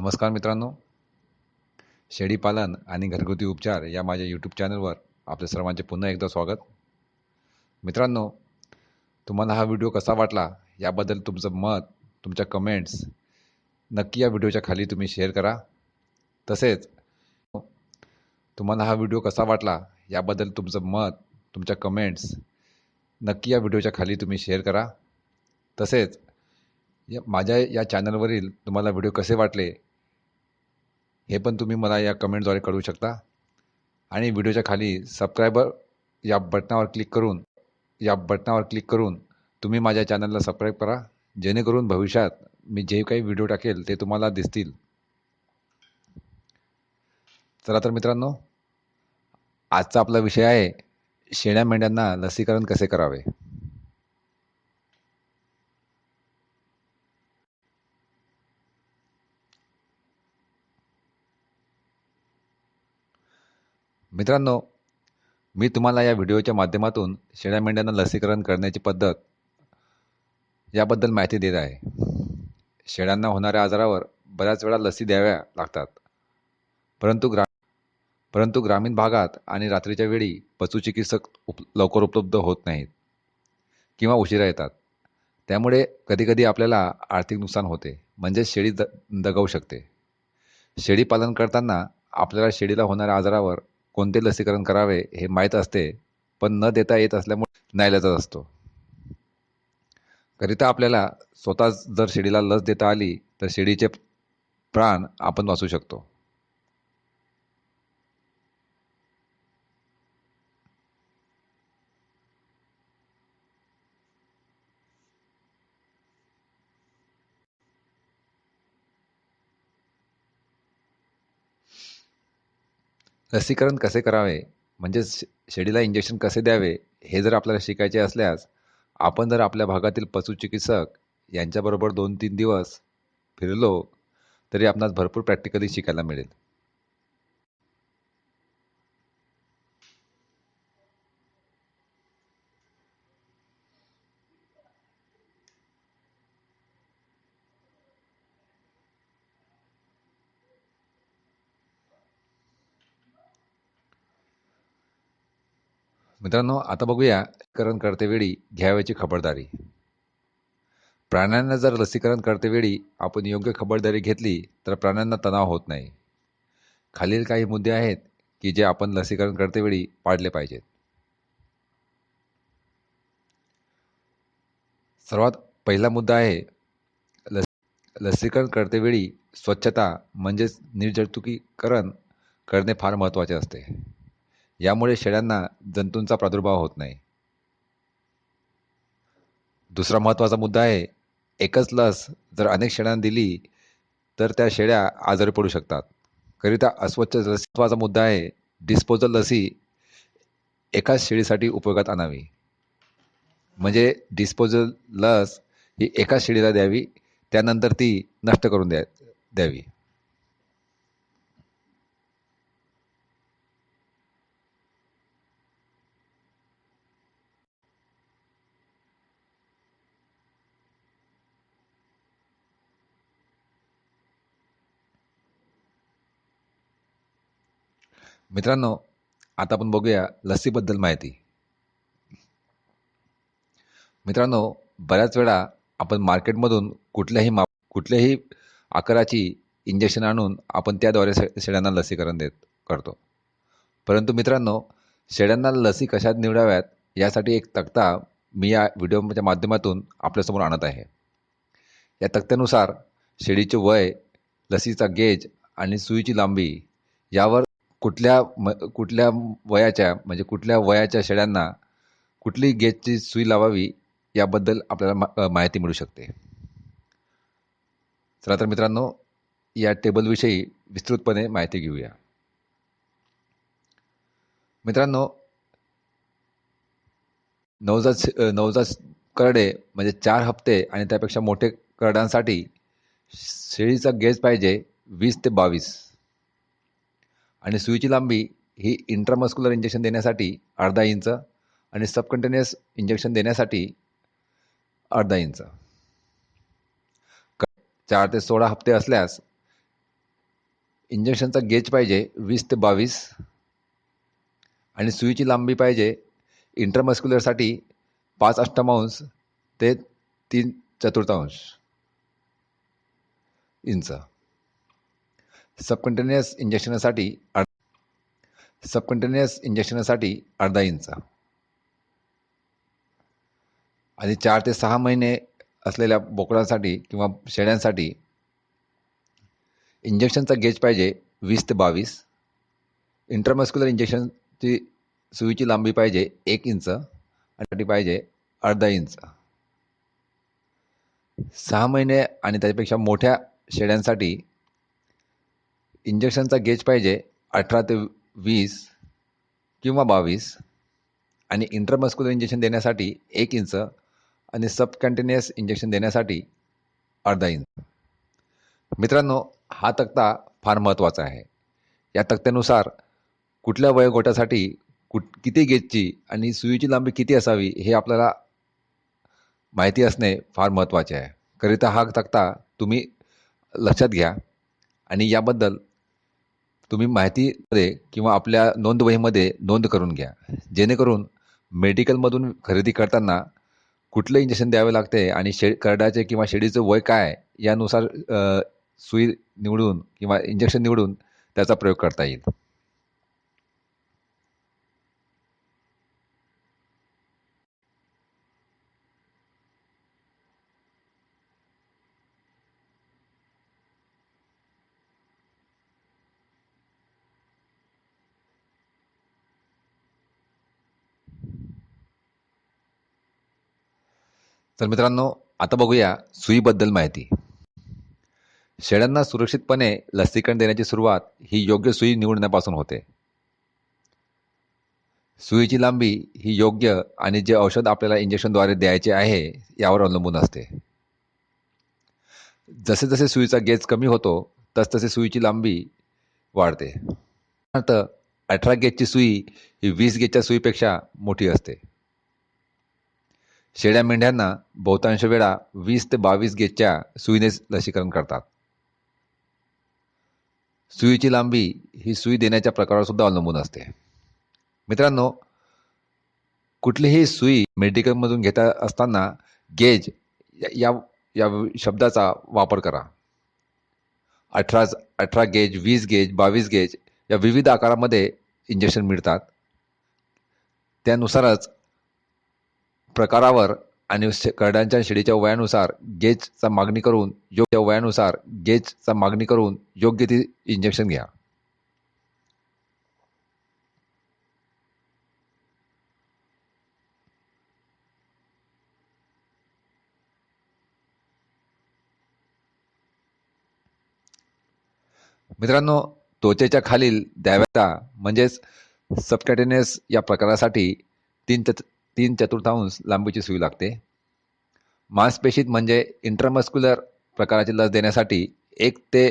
नमस्कार मित्रांनो. शेळीपालन आणि घरगुती उपचार या माझ्या यूट्यूब चॅनलवर आपल्या सर्वांचे पुन्हा एकदा स्वागत. मित्रांनो तुम्हाला हा व्हिडिओ कसा वाटला याबद्दल तुमचं मत तुमच्या कमेंट्स नक्की या व्हिडिओच्या खाली तुम्ही शेअर करा. तसेच तुम्हाला हा व्हिडिओ कसा वाटला याबद्दल तुमचं मत तुमच्या कमेंट्स नक्की या व्हिडिओच्या खाली तुम्ही शेअर करा. तसेच या माझ्या या चॅनलवरील तुम्हाला व्हिडिओ कसे वाटले हे पण तुम्ही मला या कमेंटद्वारे कळवू शकता. आणि व्हिडिओच्या खाली सबस्क्रायबर या बटनावर क्लिक करून या बटनावर क्लिक करून तुम्ही माझ्या चॅनलला सबस्क्राईब करा. जेणेकरून भविष्यात मी जे काही व्हिडिओ टाकेल ते तुम्हाला दिसतील. चला तर मित्रांनो आजचा आपला विषय आहे शेळ्या मेंढ्यांना लसीकरण कसे करावे? मित्रांनो मी तुम्हाला या व्हिडिओच्या माध्यमातून शेळ्या मेंढ्यांना लसीकरण करण्याची पद्धत याबद्दल माहिती देत आहे. शेळ्यांना होणाऱ्या आजारावर बऱ्याच वेळा लसी द्याव्या लागतात. परंतु ग्रा परंतु ग्रामीण भागात आणि रात्रीच्या वेळी पशुचिकित्सक उप लवकर उपलब्ध होत नाहीत किंवा उशिरा येतात. त्यामुळे कधीकधी आपल्याला आर्थिक नुकसान होते म्हणजेच शेळी द दगावू शकते. शेळी पालन करताना आपल्याला शेळीला होणाऱ्या आजारावर कोणते लसीकरण करावे हे माहीत असते पण न देता येत असल्यामुळे नाईलाजात असतो. करिता आपल्याला स्वतःच जर शेळीला लस देता आली तर शेळीचे प्राण आपण वाचू शकतो. लसीकरण कसे करावे? म्हणजेच शेळीला इंजेक्शन कसे द्यावे? हे जर आपल्याला शिकायचे असल्यास आपण जर आपल्या भागातील पशुचिकित्सक यांच्याबरोबर दोन तीन दिवस फिरलो तरी आपणास भरपूर प्रॅक्टिकली शिकायला मिळेल. मित्रांनो आता बघूया लसीकरण करतेवेळी घ्यावयाची खबरदारी. प्राण्यांना जर लसीकरण करतेवेळी आपण योग्य खबरदारी घेतली तर प्राण्यांना तणाव होत नाही. खालील काही मुद्दे आहेत की जे आपण लसीकरण करतेवेळी पाळले पाहिजेत. सर्वात पहिला मुद्दा आहे लस लसीकरण करतेवेळी स्वच्छता म्हणजेच निर्जंतुकीकरण करणे फार महत्त्वाचे असते. यामुळे शेळ्यांना जंतूंचा प्रादुर्भाव होत नाही. दुसरा महत्त्वाचा मुद्दा आहे एकच लस जर अनेक शेळ्यांना दिली तर त्या शेळ्या आजारी पडू शकतात. करिता अस्वच्छ लसीत्वाचा मुद्दा आहे डिस्पोजल लसी एकाच शेळीसाठी उपयोगात आणावी. म्हणजे डिस्पोजल लस ही एकाच शेळीला द्यावी त्यानंतर ती नष्ट करून द्या द्यावी. मित्रांनो आता आपण बघूया लसीबद्दल माहिती. मित्रांनो बऱ्याच वेळा आपण मार्केटमधून कुठल्याही मा कुठल्याही आकाराची इंजेक्शन आणून आपण त्याद्वारे शेळ्यांना लसीकरण देत करतो. परंतु मित्रांनो शेळ्यांना लसी कशात निवडाव्यात यासाठी एक तक्ता मी या व्हिडिओच्या माध्यमातून आपल्यासमोर आणत आहे. या तक्त्यानुसार शेळीचे वय लसीचा गेज आणि सुईची लांबी यावर कुठल्या म कुठल्या वयाच्या म्हणजे कुठल्या वयाच्या शेळ्यांना कुठली गेजची सुई लावावी याबद्दल आपल्याला मा माहिती मिळू शकते. चला तर मित्रांनो या टेबलविषयी विस्तृतपणे माहिती घेऊया. मित्रांनो नवजात नवजात करडे म्हणजे चार हप्ते आणि त्यापेक्षा मोठे करड्यांसाठी शेळीचा गेज पाहिजे वीस ते बावीस. आणि सुईची लांबी ही इंट्रामस्क्युलर इंजेक्शन देण्यासाठी अर्धा इंच आणि सबकंटिन्युअस इंजेक्शन देण्यासाठी अर्धा इंच. चार ते सोळा हप्ते असल्यास इंजेक्शनचा गेज पाहिजे वीस ते बावीस आणि सुईची लांबी पाहिजे इंटरमस्क्युलरसाठी पाच अष्टमांश ते तीन चतुर्थांश इंच. सबकंटिन्युअस इंजेक्शनसाठी अर् सबकंटिन्युअस इंजेक्शनसाठी अर्धा इंच. आणि चार ते सहा महिने असलेल्या बोकडांसाठी किंवा शेळ्यांसाठी इंजेक्शनचा गेज पाहिजे वीस ते बावीस. इंटरमस्क्युलर इंजेक्शनची सुईची लांबी पाहिजे एक इंच आणि पाहिजे अर्धा इंच. सहा महिने आणि त्याच्यापेक्षा मोठ्या शेळ्यांसाठी इंजेक्शनचा गेज पाहिजे अठरा ते वीस किंवा बावीस आणि इंटरमस्क्युलर इंजेक्शन देण्यासाठी एक इंच आणि सबकंटिन्युअस इंजेक्शन देण्यासाठी अर्धा इंच. मित्रांनो हा तक्ता फार महत्त्वाचा आहे. या तक्त्यानुसार कुठल्या वयोगटासाठी कुठ किती गेजची आणि सुईची लांबी किती असावी हे आपल्याला माहिती असणे फार महत्त्वाचे आहे. करिता हा तक्ता तुम्ही लक्षात घ्या आणि याबद्दल तुम्ही माहितीमध्ये किंवा आपल्या नोंदवहीमध्ये नोंद करून घ्या. जेणेकरून मेडिकलमधून खरेदी करताना कुठलं इंजेक्शन द्यावे लागते आणि शे करडाचे किंवा शेळीचं वय काय यानुसार सुई निवडून किंवा इंजेक्शन निवडून त्याचा प्रयोग करता येईल. तर मित्रांनो आता बघूया सुईबद्दल माहिती. शेळ्यांना सुरक्षितपणे लसीकरण देण्याची सुरुवात ही योग्य सुई निवडण्यापासून होते. सुईची लांबी ही योग्य आणि जे औषध आपल्याला इंजेक्शनद्वारे द्यायचे आहे यावर अवलंबून असते. जसे जसे सुईचा गेज कमी होतो तसतसे सुईची लांबी वाढते. उदाहरणार्थ अठरा गेजची सुई ही वीस गेजच्या सुईपेक्षा मोठी असते. शेळ्या मेंढ्यांना बहुतांश वेळा वीस ते बावीस गेजच्या सुईनेच लसीकरण करतात. सुईची लांबी ही सुई देण्याच्या प्रकारावर सुद्धा अवलंबून असते. मित्रांनो कुठलीही सुई मेडिकलमधून घेता असताना गेज या या शब्दाचा वापर करा. अठरा अठरा गेज वीस गेज बावीस गेज या विविध आकारामध्ये इंजेक्शन मिळतात. त्यानुसारच प्रकारावर आणि करड्यांच्या शेळीच्या वयानुसार गेजचा मागणी करून योग्य वयानुसार गेजचा मागणी करून योग्य ती इंजेक्शन घ्या. मित्रांनो त्वचेच्या खालील द्याव्याचा म्हणजेच सबकॅटेनियस या प्रकारासाठी तीन ते तीन चतुर्थांश लांबीची सुई लागते. मांसपेशीत म्हणजे इंटरमस्क्युलर प्रकाराची लस देण्यासाठी एक ते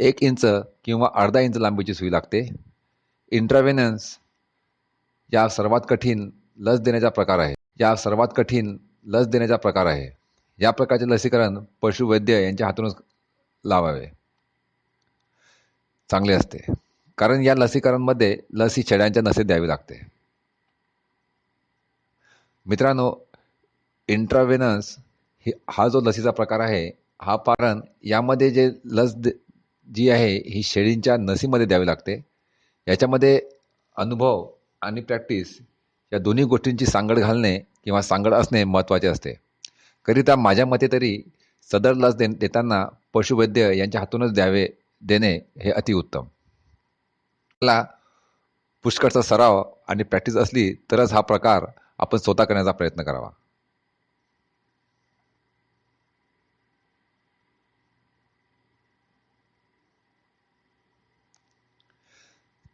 एक इंच किंवा अर्धा इंच लांबीची सुई लागते. इंट्रावेनन्स या सर्वात कठीण लस देण्याचा प्रकार आहे. या सर्वात कठीण लस देण्याचा प्रकार आहे. या प्रकारचे लसीकरण पशुवैद्य यांच्या हातूनच लावावे. चांगले असते. कारण या लसीकरणमध्ये लस ही शेळ्यांच्या नसेत द्यावी लागते. मित्रांनो इंट्रावेनस ही हा जो लसीचा प्रकार आहे हा कारण यामध्ये जे लस दे जी आहे ही शेळींच्या नसीमध्ये द्यावी लागते. याच्यामध्ये अनुभव आणि प्रॅक्टिस या दोन्ही गोष्टींची सांगड घालणे किंवा सांगड असणे महत्त्वाचे असते. करिता माझ्या मते तरी सदर लस दे देताना पशुवैद्य यांच्या हातूनच द्यावे देणे हे अतिउत्तम मला पुष्कळचा सराव आणि प्रॅक्टिस असली तरच हा प्रकार आपण स्वतः करण्याचा प्रयत्न करावा.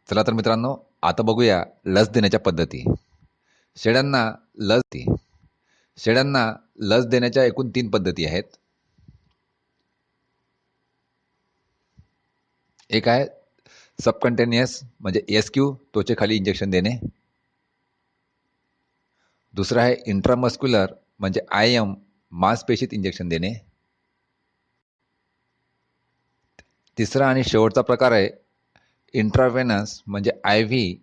चला तर मित्रांनो आता बघूया लस देण्याच्या पद्धती. शेळ्यांना लस ती. शेळ्यांना लस देण्याच्या एकूण तीन पद्धती आहेत. एक आहे सबकंटेनियस म्हणजे एस क्यू त्वचेखाली इंजेक्शन देणे. दुसरं आहे इंट्रामस्क्युलर म्हणजे आय एम मांसपेशीत इंजेक्शन देणे. तिसरा आणि शेवटचा प्रकार आहे इंट्राव्हेनस म्हणजे आय व्ही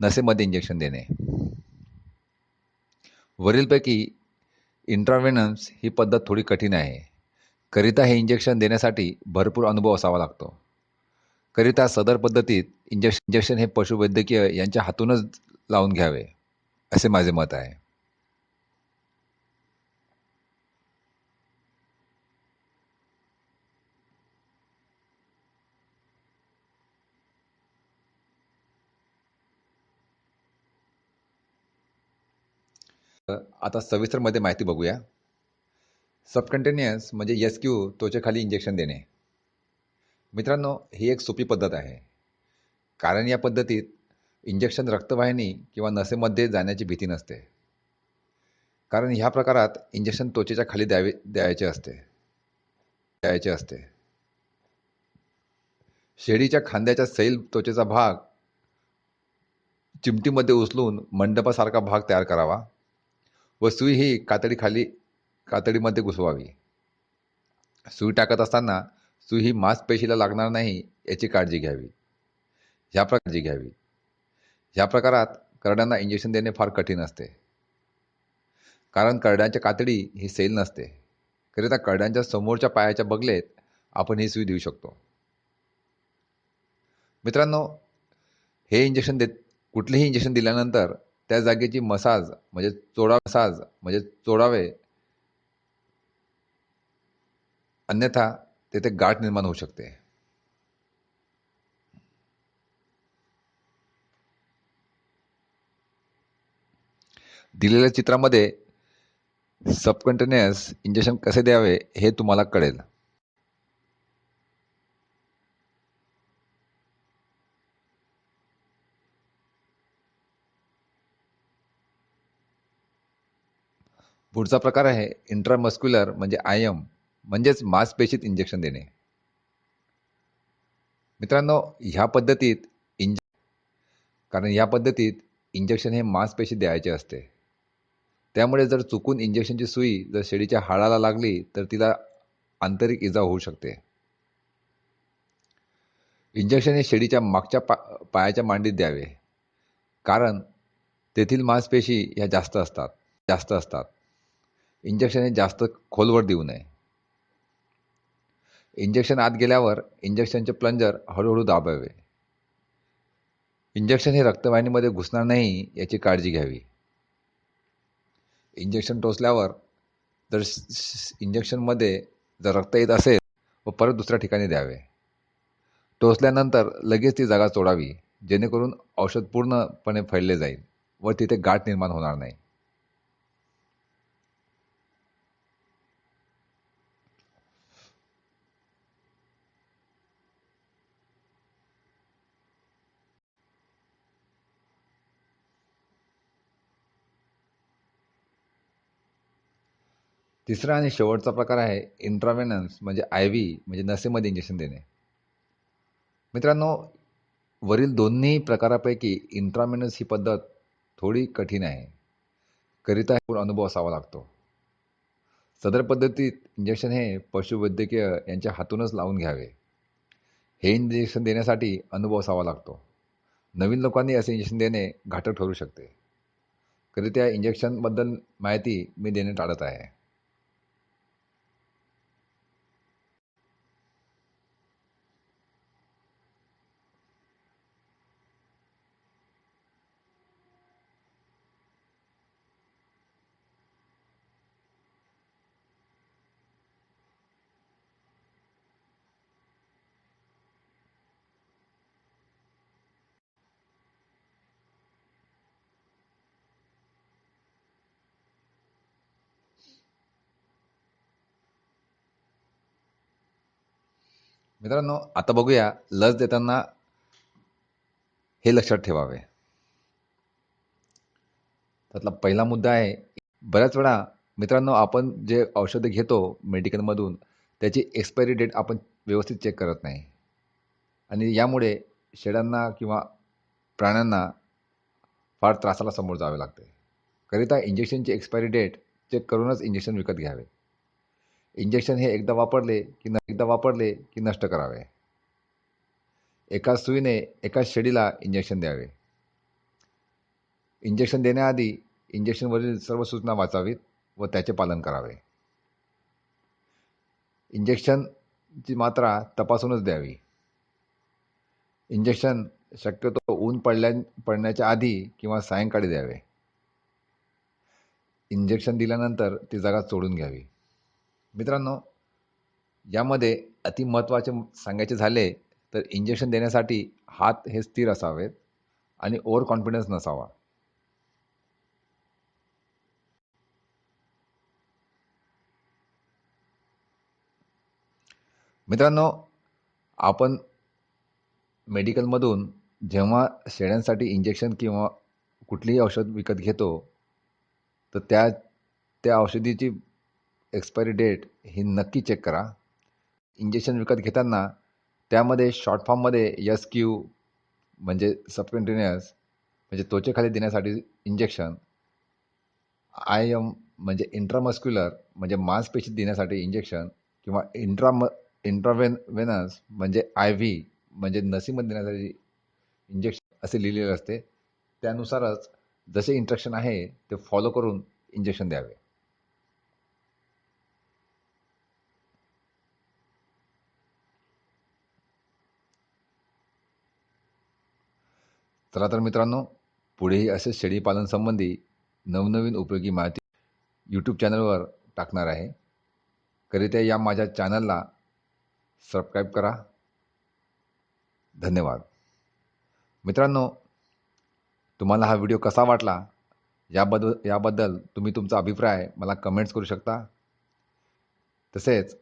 नसेमध्ये इंजेक्शन देणे. वरीलपैकी इंट्राव्हेनस ही पद्धत थोडी कठीण आहे. करिता हे इंजेक्शन देण्यासाठी भरपूर अनुभव असावा लागतो. करिता सदर पद्धतीत इंजेक्शन इंजेक्शन हे पशुवैद्यकीय यांच्या हातूनच लावून घ्यावे. असे माझे मत आहे. आता सविस्तरमध्ये माहिती बघूया. सबकंटेनियस म्हणजे एस क्यू त्वचेखाली इंजेक्शन देणे. मित्रांनो ही एक सोपी पद्धत आहे. कारण या पद्धतीत इंजेक्शन रक्तवाहिनी किंवा नसेमध्ये जाण्याची भीती नसते. कारण ह्या प्रकारात इंजेक्शन त्वचेच्या खाली द्यावे द्यायचे असते. द्यायचे असते. शेळीच्या खांद्याच्या सैल त्वचेचा भाग चिमटीमध्ये उचलून मंडपासारखा भाग तयार करावा व सुई ही कातडीखाली कातडीमध्ये घुसवावी. सुई टाकत असताना सुई ही मांसपेशीला लागणार नाही याची काळजी घ्यावी. ह्या प्रकारची घ्यावी. ह्या प्रकारात करड्यांना इंजेक्शन देणे फार कठीण असते. कारण करड्यांच्या कातडी ही सेल नसते. करिता करड्यांच्या समोरच्या पायाच्या बगलेत आपण ही सुई देऊ शकतो. मित्रांनो हे इंजेक्शन देत कुठलेही इंजेक्शन दिल्यानंतर त्या जागेची मसाज म्हणजे चोडा मसाज म्हणजे चोडावे अन्यथा तेथे गाठ निर्माण होऊ शकते. दिलेल्या चित्रामध्ये सबकंटिन्युअस इंजेक्शन कसे द्यावे हे तुम्हाला कळेल. पुढचा प्रकार आहे इंट्रामस्क्युलर म्हणजे आय एम म्हणजेच मांसपेशीत इंजेक्शन देणे. मित्रांनो ह्या पद्धतीत इंज कारण या पद्धतीत इंजेक्शन हे मांसपेशी द्यायचे असते. त्यामुळे जर चुकून इंजेक्शनची सुई जर शेळीच्या हाडाला लागली तर तिला आंतरिक इजा होऊ शकते. इंजेक्शन हे शेळीच्या मागच्या पा पायाच्या मांडीत द्यावे. कारण तेथील मांसपेशी ह्या जास्त असतात जास्त असतात. इंजेक्शन हे जास्त खोलवर देऊ नये. इंजेक्शन आत गेल्यावर इंजेक्शनचे प्लंजर हळूहळू दाबावे. इंजेक्शन हे रक्तवाहिनीमध्ये घुसणार नाही याची काळजी घ्यावी. इंजेक्शन टोचल्यावर जर इंजेक्शनमध्ये जर रक्त येत असेल व परत दुसऱ्या ठिकाणी द्यावे. टोचल्यानंतर लगेच ती जागा चोडावी जेणेकरून औषध पूर्णपणे फैलले जाईल व तिथे गाठ निर्माण होणार नाही. तिसरा आणि शेवटचा प्रकार आहे इंट्रावेनन्स म्हणजे आय व्ही म्हणजे नसेमध्ये इंजेक्शन देणे. मित्रांनो वरील दोन्ही प्रकारापैकी इंट्रामेनस ही पद्धत थोडी कठीण आहे. करिता अनुभव असावा लागतो. सदर पद्धतीत इंजेक्शन हे पशुवैद्यकीय यांच्या हातूनच लावून घ्यावे. हे इंजेक्शन देण्यासाठी अनुभव असावा लागतो. नवीन लोकांनी असे इंजेक्शन देणे घातक ठरू शकते. करिता इंजेक्शनबद्दल माहिती मी देणे टाळत आहे. मित्रांनो आता बघूया लस देताना हे लक्षात ठेवावे. त्यातला पहिला मुद्दा आहे बऱ्याच वेळा मित्रांनो आपण जे औषधं घेतो मेडिकलमधून त्याची एक्सपायरी डेट आपण व्यवस्थित चेक करत नाही. आणि यामुळे शेळ्यांना किंवा प्राण्यांना फार त्रासाला समोर जावे लागते. करिता इंजेक्शनची एक्सपायरी डेट चेक करूनच इंजेक्शन विकत घ्यावे. इंजेक्शन हे एकदा वापरले की न एकदा वापरले की नष्ट करावे. एका सुईने एकाच शेडीला इंजेक्शन द्यावे. इंजेक्शन देण्याआधी इंजेक्शनवरील सर्व सूचना वाचावीत व त्याचे पालन करावे. इंजेक्शनची मात्रा तपासूनच द्यावी. इंजेक्शन शक्यतो ऊन पडल्या पडण्याच्या आधी किंवा सायंकाळी द्यावे. इंजेक्शन दिल्यानंतर ती जागा सोडून घ्यावी. मित्रांनो यामध्ये अति महत्त्वाचे सांगायचे झाले तर इंजेक्शन देण्यासाठी हात हे स्थिर असावेत आणि ओव्हर कॉन्फिडन्स नसावा. मित्रांनो आपण मेडिकलमधून जेव्हा शेळ्यांसाठी इंजेक्शन किंवा कुठलीही औषध विकत घेतो तर त्या त्या औषधीची एक्सपायरी डेट ही नक्की चेक करा. इंजेक्शन विकत घेताना त्यामध्ये शॉर्ट फॉर्ममध्ये यस क्यू म्हणजे सबकंटिन्युअस म्हणजे त्वचेखाली देण्यासाठी इंजेक्शन आय एम म्हणजे इंट्रामस्क्युलर म्हणजे मांसपेशीत देण्यासाठी इंजेक्शन किंवा इंट्राम इंट्रावेन वेनस म्हणजे आय व्ही म्हणजे नसीमध्ये देण्यासाठी इंजेक्शन असे लिहिलेले असते. त्यानुसारच जसे इंस्ट्रक्शन आहे ते फॉलो करून इंजेक्शन द्यावे. चला तर मित्रांनो पुढेही असेच शेळीपालनसंबंधी नवनवीन उपयोगी माहिती यूट्यूब चॅनलवर टाकणार आहे. करिता या माझ्या चॅनलला सबस्क्राईब करा. धन्यवाद. मित्रांनो तुम्हाला हा व्हिडिओ कसा वाटला? याबद्दल याबद्दल तुम्ही तुमचा अभिप्राय मला कमेंट्स करू शकता. तसेच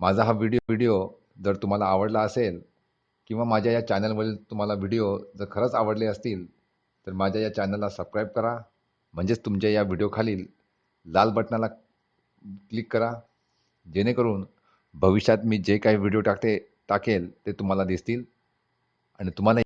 माझा हा व्हिडिओ व्हिडिओ जर तुम्हाला आवडला असेल किंवा माझ्या या चॅनलवरील तुम्हाला व्हिडिओ जर खरंच आवडले असतील तर माझ्या या चॅनलला सबस्क्राईब करा. म्हणजेच तुमच्या या व्हिडिओखालील लाल बटनाला क्लिक करा. जेणेकरून भविष्यात मी जे काही व्हिडिओ टाकते टाकेल ते तुम्हाला दिसतील आणि तुम्हाला